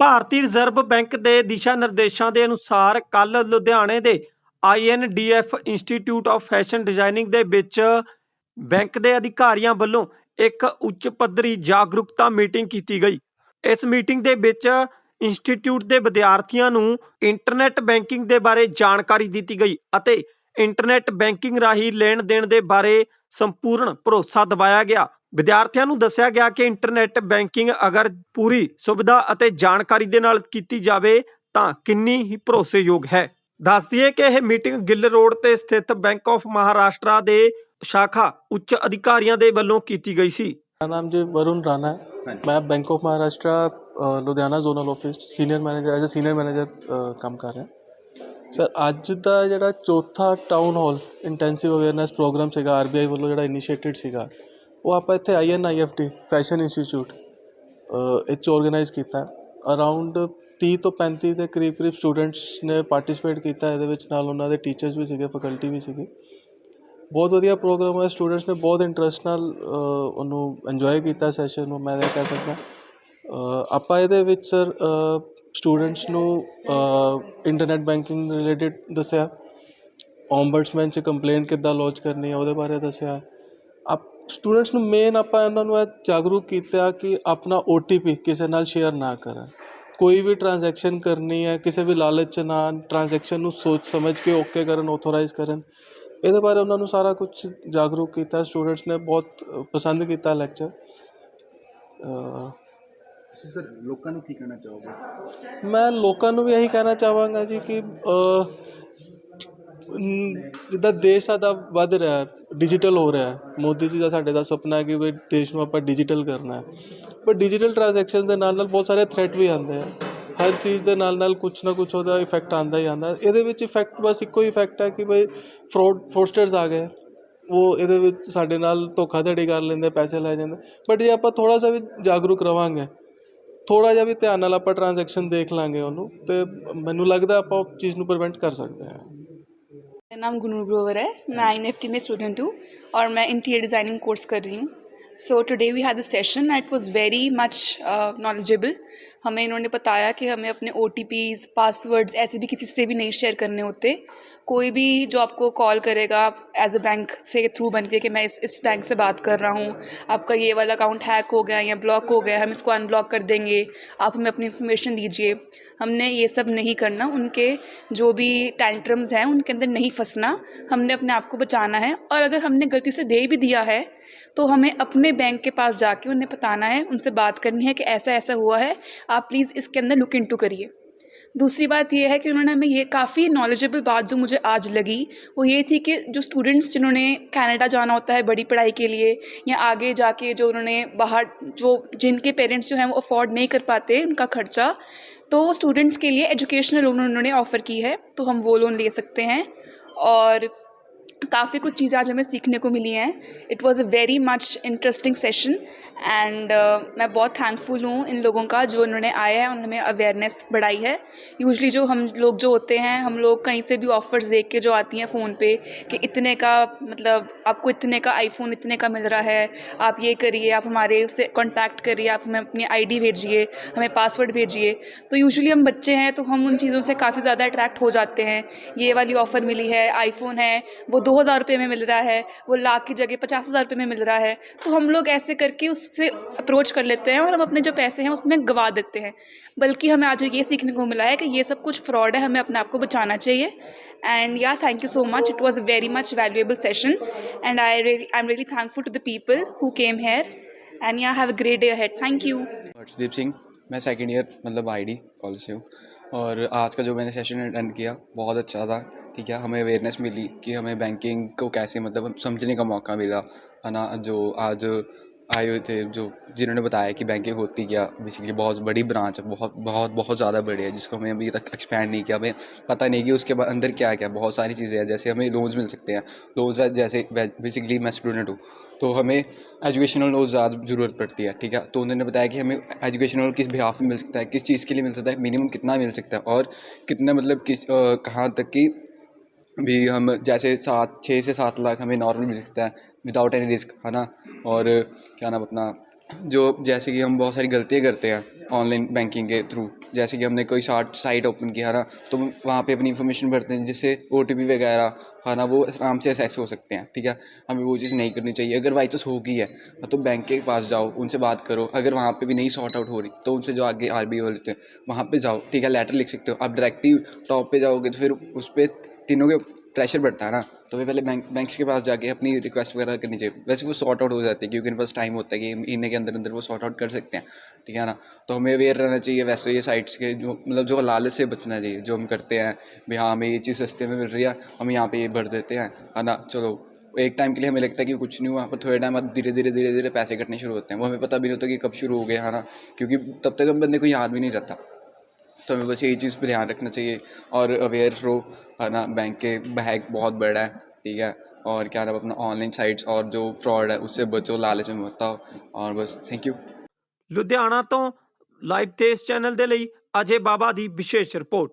ਭਾਰਤੀ reserve bank ਦੇ ਦਿਸ਼ਾ ਨਿਰਦੇਸ਼ਾਂ ਦੇ ਅਨੁਸਾਰ ਕੱਲ ਲੁਧਿਆਣੇ ਦੇ INDF institute of fashion designing ਦੇ ਵਿੱਚ ਬੈਂਕ ਦੇ ਅਧਿਕਾਰੀਆਂ ਵੱਲੋਂ ਇੱਕ ਉੱਚ ਪੱਧਰੀ ਜਾਗਰੂਕਤਾ ਮੀਟਿੰਗ ਕੀਤੀ ਗਈ। ਇਸ ਮੀਟਿੰਗ ਦੇ ਵਿੱਚ ਇੰਸਟੀਚਿਊਟ ਦੇ ਵਿਦਿਆਰਥੀਆਂ ਨੂੰ ਇੰਟਰਨੈਟ ਬੈਂਕਿੰਗ ਦੇ ਬਾਰੇ ਜਾਣਕਾਰੀ ਦਿੱਤੀ ਗਈ ਅਤੇ ਇੰਟਰਨੈਟ ਬੈਂਕਿੰਗ ਰਾਹੀਂ ਲੈਣ ਦੇਣ ਦੇ ਬਾਰੇ ਸੰਪੂਰਨ ਭਰੋਸਾ ਦਿਵਾਇਆ ਗਿਆ। ਵਿਦਿਆਰਥੀਆਂ ਨੂੰ ਦੱਸਿਆ ਗਿਆ ਕਿ ਇੰਟਰਨੈਟ ਬੈਂਕਿੰਗ ਅਗਰ ਪੂਰੀ ਸੁਵਿਧਾ ਅਤੇ ਜਾਣਕਾਰੀ ਦੇ ਨਾਲ ਕੀਤੀ ਜਾਵੇ ਤਾਂ ਕਿੰਨੀ ਹੀ ਭਰੋਸੇਯੋਗ ਹੈ। ਦੱਸ ਦਈਏ ਕਿ ਇਹ ਮੀਟਿੰਗ ਗਿੱਲ ਰੋਡ ਤੇ ਸਥਿਤ ਬੈਂਕ ਆਫ ਮਹਾਰਾਸ਼ਟਰਾ ਦੇ ਸ਼ਾਖਾ ਉੱਚ ਅਧਿਕਾਰੀਆਂ ਦੇ ਵੱਲੋਂ ਕੀਤੀ ਗਈ ਸੀ। ਮੇਰਾ ਨਾਮ ਜੀ ਵਰੁਣ ਰਾਣਾ ਮੈਂ bank of Maharashtra Ludhiana zonal office senior manager as a senior manager ਕੰਮ ਕਰ ਰਿਹਾ। ਸਰ ਅੱਜ ਦਾ ਜਿਹੜਾ ਚੌਥਾ town hall intensive awareness programme ਸੀਗਾ ਆਰਬੀਆਈ ਵੱਲੋਂ ਜਿਹੜਾ ਇਨੀਸ਼ੀਏਟਿਡ ਸੀਗਾ ਉਹ ਆਪਾਂ ਇੱਥੇ ਆਈਐਨਆਈਐਫਟੀ ਫੈਸ਼ਨ ਇੰਸਟੀਚਿਊਟ ਇਹ 'ਚ ਆਰਗੇਨਾਈਜ਼ ਕੀਤਾ ਅਰਾਊਂਡ 30 ਤੋਂ 35 ਦੇ ਕਰੀਬ ਕਰੀਬ ਸਟੂਡੈਂਟਸ ਨੇ ਪਾਰਟਿਸਿਪੇਟ ਕੀਤਾ ਇਹਦੇ ਵਿੱਚ ਨਾਲ ਉਹਨਾਂ ਦੇ ਟੀਚਰਸ ਵੀ ਸੀਗੇ ਫੈਕਲਟੀ ਵੀ ਸੀਗੀ ਬਹੁਤ ਵਧੀਆ ਪ੍ਰੋਗਰਾਮ ਹੋਇਆ ਸਟੂਡੈਂਟਸ ਨੇ ਬਹੁਤ ਇੰਟਰਸਟ ਨਾਲ ਉਹਨੂੰ ਇੰਜੋਏ ਕੀਤਾ ਸੈਸ਼ਨ ਨੂੰ ਮੈਂ ਇਹ ਕਹਿ ਸਕਦਾ ਆਪਾਂ ਇਹਦੇ ਵਿੱਚ ਸਰ ਸਟੂਡੈਂਟਸ ਨੂੰ ਇੰਟਰਨੈਟ ਬੈਂਕਿੰਗ ਰਿਲੇਟਡ ਦੱਸਿਆ ਓਮਬਡਸਮੈਨ 'ਚ ਕੰਪਲੇਂਟ ਕਿੱਦਾਂ ਲੌਂਚ ਕਰਨੀ ਹੈ ਉਹਦੇ ਬਾਰੇ ਦੱਸਿਆ ਆਪ ਸਟੂਡੈਂਟਸ ਨੂੰ ਮੇਨ ਆਪਾਂ ਇਹਨਾਂ ਨੂੰ ਇਹ ਜਾਗਰੂਕ ਕੀਤਾ ਕਿ ਆਪਣਾ ਓਟੀਪੀ ਕਿਸੇ ਨਾਲ ਸ਼ੇਅਰ ਨਾ ਕਰਨ। ਕੋਈ ਵੀ ਟ੍ਰਾਂਜੈਕਸ਼ਨ ਕਰਨੀ ਹੈ ਕਿਸੇ ਵੀ ਲਾਲਚ 'ਚ ਨਾ ਟ੍ਰਾਂਜੈਕਸ਼ਨ ਨੂੰ ਸੋਚ ਸਮਝ ਕੇ ਓਕੇ ਕਰਨ ਆਥੋਰਾਈਜ਼ ਕਰਨ ਇਹਦੇ ਬਾਰੇ ਉਹਨਾਂ ਨੂੰ ਸਾਰਾ ਕੁਝ ਜਾਗਰੂਕ ਕੀਤਾ। ਸਟੂਡੈਂਟਸ ਨੇ ਬਹੁਤ ਪਸੰਦ ਕੀਤਾ ਲੈਕਚਰ ਸਰ ਲੋਕਾਂ ਨੂੰ ਕੀ ਕਹਿਣਾ ਚਾਹੋਗੇ? ਮੈਂ ਲੋਕਾਂ ਨੂੰ ਵੀ ਇਹੀ ਕਹਿਣਾ ਚਾਹਾਂਗਾ ਜੀ ਕਿ ਜਿੱਦਾਂ ਦੇਸ਼ ਸਾਡਾ ਵੱਧ ਰਿਹਾ ਡਿਜੀਟਲ ਹੋ ਰਿਹਾ ਮੋਦੀ ਜੀ ਦਾ ਸਾਡੇ ਦਾ ਸੁਪਨਾ ਹੈ ਕਿ ਵੀ ਦੇਸ਼ ਨੂੰ ਆਪਾਂ ਡਿਜੀਟਲ ਕਰਨਾ ਹੈ। ਪਰ ਡਿਜੀਟਲ ਟ੍ਰਾਂਜੈਕਸ਼ਨਸ ਦੇ ਨਾਲ ਨਾਲ ਬਹੁਤ ਸਾਰੇ ਥ੍ਰੈਟ ਵੀ ਆਉਂਦੇ ਆ ਹਰ ਚੀਜ਼ ਦੇ ਨਾਲ ਨਾਲ ਕੁਛ ਨਾ ਕੁਛ ਉਹਦਾ ਇਫੈਕਟ ਆਉਂਦਾ ਹੀ ਆਉਂਦਾ ਇਹਦੇ ਵਿੱਚ ਇਫੈਕਟ ਬਸ ਇੱਕੋ ਹੀ ਇਫੈਕਟ ਹੈ ਕਿ ਬਈ ਫਰੋਡ ਫੋਸਟਰਸ ਆ ਗਏ। ਉਹ ਇਹਦੇ ਵਿੱਚ ਸਾਡੇ ਨਾਲ ਧੋਖਾਧੜੀ ਕਰ ਲੈਂਦੇ, ਪੈਸੇ ਲੈ ਜਾਂਦੇ। ਬਟ ਜੇ ਆਪਾਂ ਥੋੜਾ ਜਿਹਾ ਵੀ ਜਾਗਰੂਕ ਰਵਾਂਗੇ ਥੋੜਾ ਜਿਹਾ ਵੀ ਧਿਆਨ ਨਾਲ ਆਪਾਂ ਟ੍ਰਾਂਜੈਕਸ਼ਨ ਦੇਖ ਲਾਂਗੇ ਉਹਨੂੰ, ਤੇ ਮੈਨੂੰ ਲੱਗਦਾ ਆਪਾਂ ਉਹ ਚੀਜ਼ ਨੂੰ ਪ੍ਰੀਵੈਂਟ ਕਰ ਸਕਦੇ ਹਾਂ। मेरा नाम गुनू ग्रोवर है। मैं आई में स्टूडेंट हूँ और मैं इंटीरियर डिज़ाइनिंग कोर्स कर रही हूँ। So today we had the session it was very much knowledgeable हमें इन्होंने बताया कि हमें अपने ओ पासवर्ड्स ऐसे भी किसी से भी नहीं शेयर करने होते। कोई भी जो आपको कॉल करेगा एज अ बैंक से थ्रू बन के कि मैं इस इस बैंक से बात कर रहा हूँ, आपका ये वाला अकाउंट हैक हो गया या ब्लॉक हो गया, हम इसको अनब्लॉक कर देंगे, आप हमें अपनी इन्फॉर्मेशन दीजिए। हमने ये सब नहीं करना, उनके जो भी टेंट्रम्स हैं, उनके अंदर नहीं फंसना। हमने अपने आप को बचाना है और अगर हमने गलती से दे भी दिया है तो हमें अपने बैंक के पास जाके उन्हें बताना है, उनसे बात करनी है कि ऐसा ऐसा हुआ है, आप प्लीज़ इसके अंदर लुक इनटू करिए। दूसरी बात यह है कि उन्होंने हमें ये काफ़ी नॉलेजेबल बात जो मुझे आज लगी, वो ये थी कि जो स्टूडेंट्स जिन्होंने कनाडा जाना होता है बड़ी पढ़ाई के लिए, या आगे जाके जो उन्होंने बाहर, जो जिनके पेरेंट्स जो हैं वो अफोर्ड नहीं कर पाते उनका खर्चा तो स्टूडेंट्स के लिए एजुकेशनल लोन उन्होंने ऑफ़र की है तो हम वो लोन ले सकते हैं। और काफ़ी कुछ चीज़ें आज हमें सीखने को मिली हैं। It was a very much interesting session and मैं बहुत थैंकफुल हूँ इन लोगों का जो इन्होंने आया है उन्होंने अवेयरनेस बढ़ाई है। यूजली जो हम लोग जो होते हैं, हम लोग कहीं से भी ऑफ़र्स देख के जो आती हैं फ़ोन पे कि इतने का मतलब आपको इतने का आईफोन इतने का मिल रहा है, आप ये करिए, आप हमारे उससे कॉन्टैक्ट करिए, आप हमें अपनी आईडी भेजिए, हमें पासवर्ड भेजिए। तो यूजली हम बच्चे हैं तो हम उन चीज़ों से काफ़ी ज़्यादा अट्रैक्ट हो जाते हैं। ये वाली ऑफ़र मिली है आईफोन है, वो दो हज़ार रुपये में मिल रहा है, वो लाख की जगह पचास हज़ार रुपये में मिल रहा है। तो हम लोग ऐसे करके उससे अप्रोच कर लेते हैं और हम अपने जो पैसे हैं उसमें गवा देते हैं। बल्कि हमें आज ये सीखने को मिला है कि ये सब कुछ फ्रॉड है, हमें अपने आप को बचाना चाहिए। And yeah thank you so much it was very much valuable session. And i really, i'm really thankful to the people who came here. And yeah, have a great day ahead. Thank you. Harshdeep Singh, मैं second year मतलब ID college से हूँ। और आज का जो मैंने session attend किया, बहुत अच्छा था। ठीक है हमें अवेयरनेस मिली कि हमें बैंकिंग को कैसे मतलब समझने का मौका मिला, है ना? जो आज आए हुए थे, जो जिन्होंने बताया कि बैंकिंग होती क्या बेसिकली बहुत बड़ी ब्रांच है, बहुत बहुत बहुत ज़्यादा बड़ी है, जिसको हमें अभी तक एक्सपैंड नहीं किया। हमें पता नहीं कि उसके अंदर क्या क्या बहुत सारी चीज़ें हैं, जैसे हमें लोन्स मिल सकते हैं। लोन्स जैसे बेसिकली मैं स्टूडेंट हूँ तो हमें एजुकेशनल लोन ज़्यादा ज़रूरत पड़ती है, ठीक है? तो उन्होंने बताया कि हमें एजुकेशनल किस बिहाफ में मिल सकता है, किस चीज़ के लिए मिल सकता है मिनिमम कितना मिल सकता है, और कितना मतलब किस कहाँ तक की भी हम जैसे सात, छः से सात लाख हमें नॉर्मल मिल सकता है विदाउट एनी रिस्क है ना? और क्या नाम अपना, जो जैसे कि हम बहुत सारी गलतियाँ करते हैं ऑनलाइन बैंकिंग के थ्रू जैसे कि हमने कोई शार्ट साइट ओपन किया ना? तो वहाँ पे अपनी इन्फॉर्मेशन भरते हैं, जिससे ओ टी पी वगैरह, है ना? वो आराम से एक्सेस हो सकते हैं, ठीक है? हमें वो चीज़ नहीं करनी चाहिए। अगर बाई चांस हो गई है तो बैंक के पास जाओ, उनसे बात करो। अगर वहाँ पे भी नहीं सॉर्ट आउट हो रही तो उनसे जो आगे आर बी वाले होते हैं, वहाँ पर जाओ, ठीक है? लेटर लिख सकते हो। आप डायरेक्टली टॉप पर जाओगे तो फिर उस पर तीनों के प्रेशर बढ़ता है ना तो वे पहले बैंक बैंक्स के पास जाके अपनी रिक्वेस्ट वगैरह करनी चाहिए। वैसे वो सॉर्ट आउट हो जाती है, क्योंकि इनके पास टाइम होता है कि महीने के अंदर अंदर वो सॉर्ट आउट कर सकते हैं, ठीक है ना? तो हमें अवेयर रहना चाहिए वैसे ये साइट्स के जो मतलब जो लालच से बचना चाहिए, जो हम करते हैं भी हाँ हमें ये चीज़ सस्ते में मिल रही है, हम यहाँ पर ये भर देते हैं, है ना? चलो, एक टाइम के लिए हमें लगता है कि कुछ नहीं हुआ, पर थोड़े टाइम बाद धीरे धीरे धीरे धीरे पैसे कटने शुरू होते हैं। वो हमें पता भी नहीं होता कि कब शुरू हो गया है ना? क्योंकि तब तक हम बंदे को याद भी नहीं रहता। तो हमें बस यही चीज़ पर ध्यान रखना चाहिए और अवेयर रहो है ना बैंक के बैग बहुत बड़ा है ठीक है और क्या नाम अपना ऑनलाइन साइट्स और जो फ्रॉड है उससे बचो लालच में मत आओ और बस थैंक यू ਲੁਧਿਆਣਾ ਤੋਂ ਲਾਈਵ ਤੇਜ਼ ਚੈਨਲ ਦੇ ਲਈ ਅਜੇ ਬਾਬਾ ਦੀ ਵਿਸ਼ੇਸ਼ ਰਿਪੋਰਟ